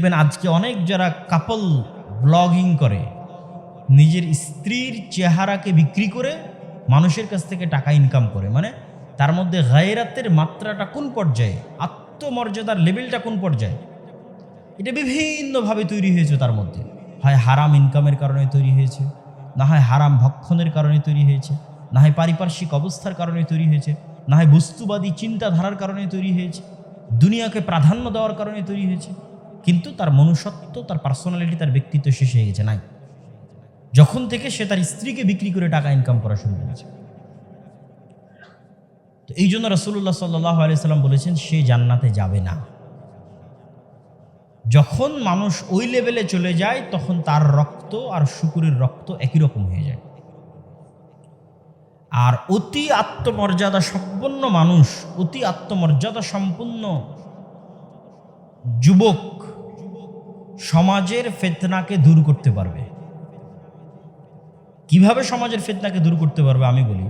দেখবেন আজকে অনেক যারা কাপল ব্লগিং করে, নিজের স্ত্রীর চেহারাকে বিক্রি করে মানুষের কাছ থেকে টাকা ইনকাম করে। মানে তার মধ্যে গায়রাতের মাত্রাটা কোন পর্যায়ে? আত্মমর্যাদার লেভেলটা কোন পর্যায়ে? এটা বিভিন্নভাবে তৈরি হয়েছে তার মধ্যে। হয় হারাম ইনকামের কারণে তৈরি হয়েছে, না হয় হারাম ভক্ষণের কারণে তৈরি হয়েছে, না হয় পারিপার্শ্বিক অবস্থার কারণে তৈরি হয়েছে, না হয় বস্তুবাদী চিন্তাধারার কারণে তৈরি হয়েছে, দুনিয়াকে প্রাধান্য দেওয়ার কারণে তৈরি হয়েছে। কিন্তু তার মনুষ্যত্ব, তার পার্সোনালিটি তার ব্যক্তিত্ব শেষ হয়ে গেছে, নাই। যখন থেকে সে তার স্ত্রীকে বিক্রি করে টাকা ইনকাম করা শুরু করেছে। তো এই জন্য রসুল্লাহ সাল্লাহ আলিয়াল্লাম বলেছেন, সে জান্নাতে যাবে না। যখন মানুষ ওই লেভেলে চলে যায়, তখন তার রক্ত আর শুকুরের রক্ত একই রকম হয়ে যায়। আর অতি আত্মমর্যাদা সম্পন্ন মানুষ, অতি আত্মমর্যাদা সম্পন্ন যুবক সমাজের ফেতনাকে দূর করতে পারবে। কীভাবে সমাজের ফেতনাকে দূর করতে পারবে আমি বলি,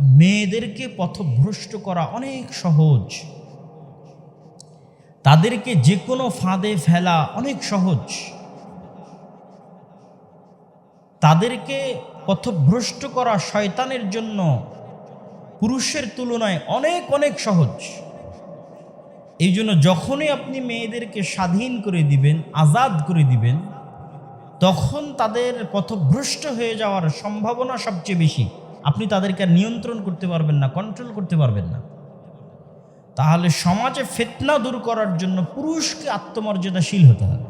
মেয়েদেরকে পথভ্রষ্ট করা অনেক সহজ। তাদেরকে যে কোনো ফাঁদে ফেলা অনেক সহজ। তাদেরকে পথভ্রষ্ট করা শয়তানের জন্য পুরুষের তুলনায় অনেক অনেক সহজ। এই জন্য যখনই আপনি মেয়েদেরকে স্বাধীন করে দিবেন, আজাদ করে দিবেন, তখন তাদের পথভ্রষ্ট হয়ে যাওয়ার সম্ভাবনা সবচেয়ে বেশি। আপনি তাদেরকে নিয়ন্ত্রণ করতে পারবেন না কন্ট্রোল করতে পারবেন না। তাহলে সমাজে ফেতনা দূর করার জন্য পুরুষকে আত্মমর্যাদাশীল হতে হবে।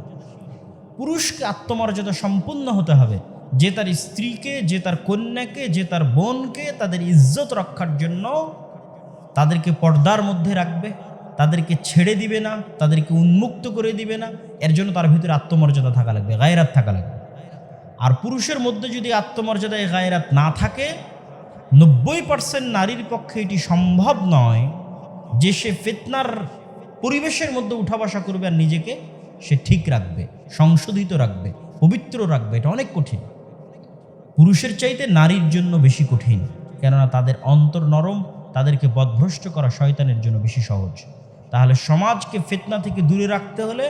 পুরুষকে আত্মমর্যাদা সম্পূর্ণ হতে হবে। যে তার স্ত্রীকে, যে তার কন্যাকে, যে তার বোনকে তাদের ইজ্জত রক্ষার জন্য তাদেরকে পর্দার মধ্যে রাখবে। তাদেরকে ছেড়ে দিবে না, তাদেরকে উন্মুক্ত করে দিবে না, এর জন্য তার ভিতরে আত্মমর্যাদা থাকা লাগবে, গায়রাত থাকা লাগবে। আর পুরুষের মধ্যে যদি আত্মমর্যাদায় গায়রাত না থাকে, নব্বই পার্সেন্ট নারীর পক্ষে এটি সম্ভব নয় যে সে ফেতনার পরিবেশের মধ্যে উঠা বসা করবে আর নিজেকে সে ঠিক রাখবে, সংশোধিত রাখবে, পবিত্র রাখবে, এটা অনেক কঠিন। পুরুষের চাইতে নারীর জন্য বেশি কঠিন, কেননা তাদের অন্তর নরম, তাদেরকে বদভ্রষ্ট করা শয়তানের জন্য বেশি সহজ। তাহলে সমাজকে ফেতনা থেকে দূরে রাখতে হলে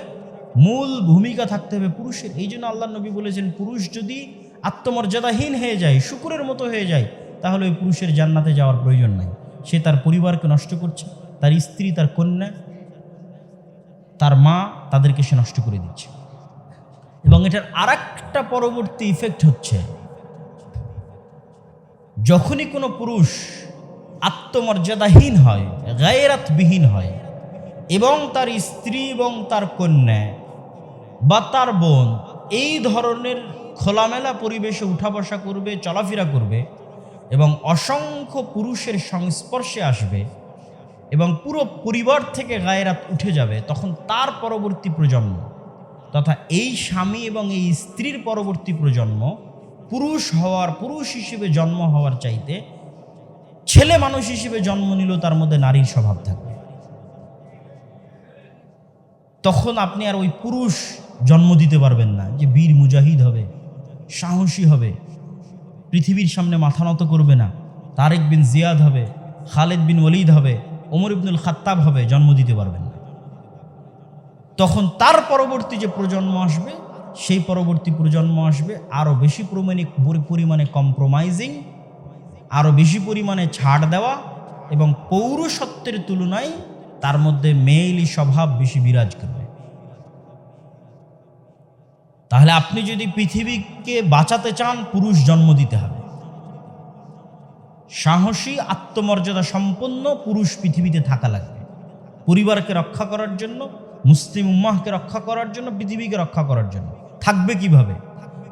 মূল ভূমিকা থাকতে হবে পুরুষের। এই জন্য আল্লাহ নবী বলেছেন, পুরুষ যদি আত্মমর্যাদাহীন হয়ে যায়, শুকুরের মতো হয়ে যায়, তাহলে ওই পুরুষের জান্নাতে যাওয়ার প্রয়োজন নাই। সে তার পরিবারকে নষ্ট করছে, তার স্ত্রী, তার কন্যা, তার মা, তাদেরকে সে নষ্ট করে দিচ্ছে। এবং এটার আর একটা পরবর্তী ইফেক্ট হচ্ছে, যখনই কোনো পুরুষ আত্মমর্যাদাহীন হয়, গায়েরাতবিহীন হয় এবং তার স্ত্রী এবং তার কন্যা বা তার বোন, এই ধরনের খোলামেলা পরিবেশে উঠা বসা করবে, চলাফেরা করবে এবং অসংখ্য পুরুষের সংস্পর্শে আসবে এবং পুরো পরিবার থেকে গায়েরাত উঠে যাবে তখন তার পরবর্তী প্রজন্ম তথা এই স্বামী এবং এই স্ত্রীর পরবর্তী প্রজন্ম পুরুষ হওয়ার, পুরুষ হিসেবে জন্ম হওয়ার চাইতে ছেলে মানুষ হিসেবে জন্ম নিল তার মধ্যে নারীর স্বভাব থাকবে। তখন আপনি আর ওই পুরুষ জন্ম দিতে পারবেন না, যে বীর মুজাহিদ হবে, সাহসী হবে, পৃথিবীর সামনে মাথা নত করবে না। তারেক বিন জিয়াদ হবে, খালেদ বিন ওলিদ হবে, ওমর ইবনুল খাত্তাব হবে, জন্ম দিতে পারবেন না। তখন তার পরবর্তী যে প্রজন্ম আসবে, সেই পরবর্তী প্রজন্ম আসবে আরও বেশি পরিমাণে পরিমাণে কম্প্রোমাইজিং আরও বেশি পরিমাণে ছাড় দেওয়া এবং পৌরসত্বের তুলনায় তার মধ্যে মেইলি স্বভাব বেশি বিরাজ করবে। তাহলে আপনি যদি পৃথিবীকে বাঁচাতে চান, পুরুষ জন্ম দিতে হবে। সাহসী, আত্মমর্যাদা সম্পন্ন পুরুষ পৃথিবীতে থাকা লাগবে। পরিবারকে রক্ষা করার জন্য, মুসলিম উম্মাহকে রক্ষা করার জন্য, পৃথিবীকে রক্ষা করার জন্য। থাকবে কীভাবে?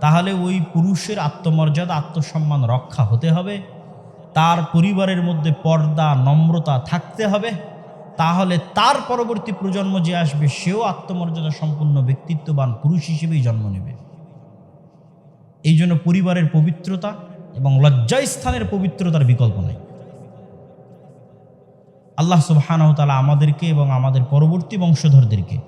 তাহলে ওই পুরুষের আত্মমর্যাদা, আত্মসম্মান রক্ষা হতে হবে। তার পরিবারের মধ্যে পর্দা, নম্রতা থাকতে হবে। তাহলে তার পরবর্তী প্রজন্ম যে আসবে, সেও আত্মমর্যাদা সম্পন্ন ব্যক্তিত্ববান পুরুষ হিসেবেই জন্ম নেবে। এই জন্য পরিবারের পবিত্রতা এবং লজ্জাস্থানের পবিত্রতার বিকল্প নাই। আল্লাহ সুবাহানহতালা আমাদেরকে এবং আমাদের পরবর্তী বংশধরদেরকে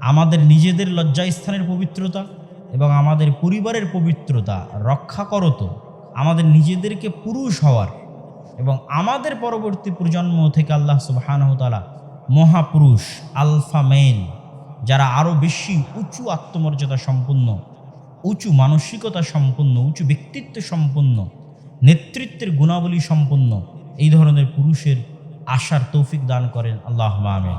আমাদের নিজেদের লজ্জাস্থানের পবিত্রতা এবং আমাদের পরিবারের পবিত্রতা রক্ষা করত আমাদের নিজেদেরকে পুরুষ হওয়ার এবং আমাদের পরবর্তী প্রজন্ম থেকে আল্লাহ সুবাহানহতালা মহাপুরুষ, আলফা মেল যারা আরও বেশি উঁচু আত্মমর্যাদা সম্পন্ন, উঁচু মানসিকতা সম্পন্ন, উঁচু ব্যক্তিত্ব সম্পন্ন, নেতৃত্বের গুণাবলী সম্পন্ন, এই ধরনের পুরুষের আশার তৌফিক দান করেন আল্লাহ আমিন।